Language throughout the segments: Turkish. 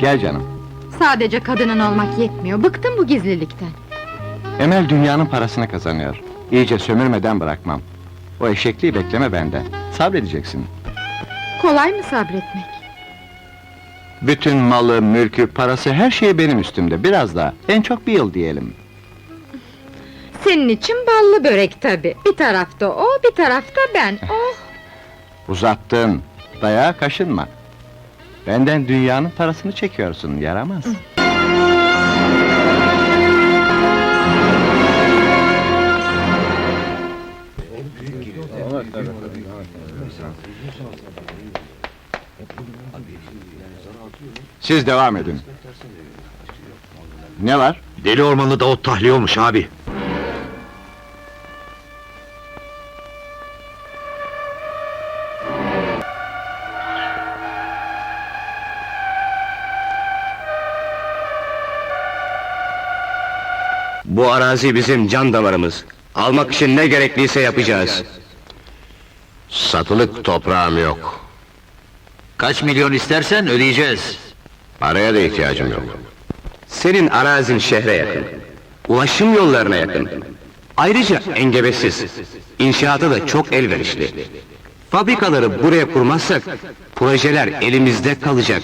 Gel canım. Sadece kadının olmak yetmiyor, bıktım bu gizlilikten. Emel dünyanın parasını kazanıyor. İyice sömürmeden bırakmam. O eşekliği bekleme benden. Sabredeceksin. Kolay mı sabretmek? Bütün malı, mülkü, parası, her şey benim üstümde. Biraz daha, en çok bir yıl diyelim. Senin için ballı börek tabi. Bir tarafta o, bir tarafta ben. Oh! Uzattın. Dayağa kaşınma. Benden dünyanın parasını çekiyorsun, yaramaz. Siz devam edin. Ne var? Deli ormanlı Davut tahliye olmuş abi. Bu arazi bizim can damarımız. Almak için ne gerekliyse yapacağız. Satılık toprağım yok. Kaç milyon istersen ödeyeceğiz. Paraya da ihtiyacım yok. Senin arazin şehre yakın. Ulaşım yollarına yakın. Ayrıca engebesiz. İnşaata da çok elverişli. Fabrikaları buraya kurmazsak projeler elimizde kalacak.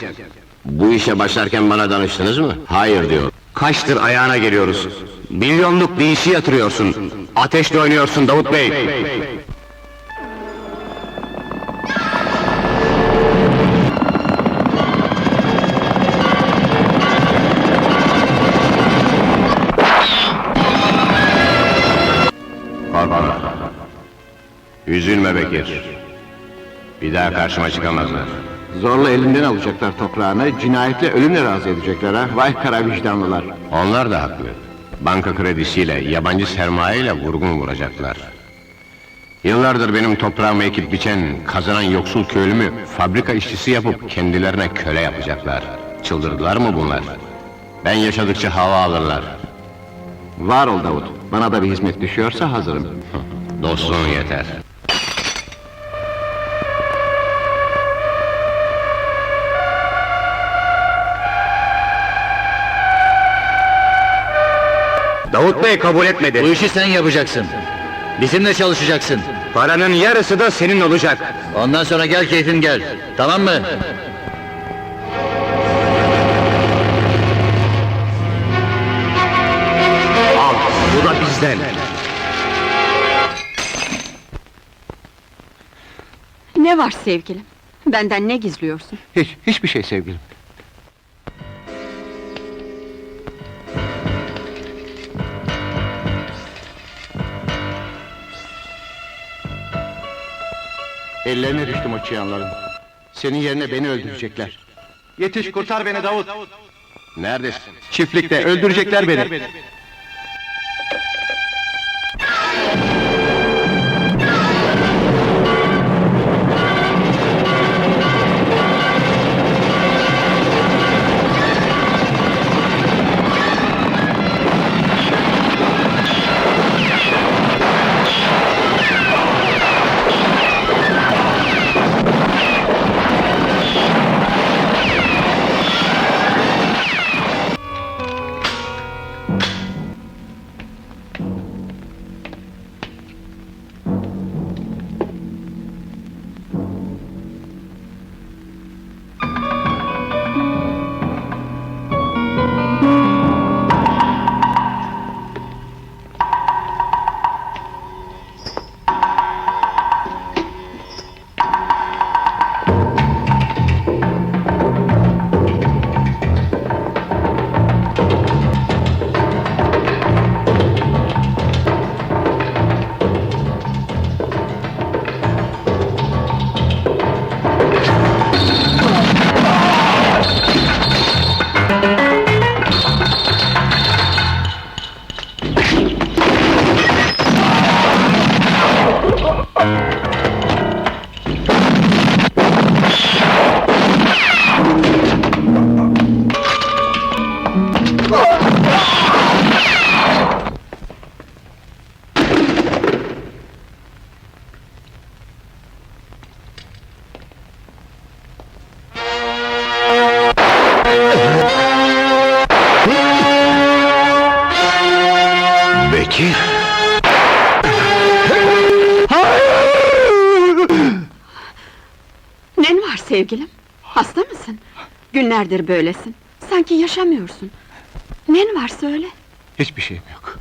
Bu işe başlarken bana danıştınız mı? Hayır diyor. Kaçtır ayağına geliyoruz. Milyonluk bir işi yatırıyorsun. Ateşle oynuyorsun Davut Bey. Korkma. Üzülme Bekir. Bir daha karşıma çıkamazlar. Zorla elinden alacaklar toprağını, cinayetle ölümle razı edecekler ha. Vay kara vicdanlılar. Onlar da haklı. Banka kredisiyle, yabancı sermayeyle vurgun vuracaklar. Yıllardır benim toprağımı ekip biçen, kazanan yoksul köylümü fabrika işçisi yapıp kendilerine köle yapacaklar. Çıldırdılar mı bunlar? Ben yaşadıkça hava alırlar. Var ol Davut. Bana da bir hizmet düşüyorsa hazırım. Dostluğun yeter. Davut Bey kabul etmedi. Bu işi sen yapacaksın. Bizimle çalışacaksın. Paranın yarısı da senin olacak. Ondan sonra gel keyfin gel. Tamam mı? Al, bu da bizden. Ne var sevgilim? Benden ne gizliyorsun? Hiç, hiçbir şey sevgilim. Ellerine düştüm o çıyanların. Senin yerine beni öldürecekler. Yetiş kurtar beni Davut. Neredesin? Çiftlikte öldürecekler beni. Bekir! Nen var sevgilim? Hasta mısın? Günlerdir böylesin. Sanki yaşamıyorsun. Nen var söyle. Hiçbir şeyim yok.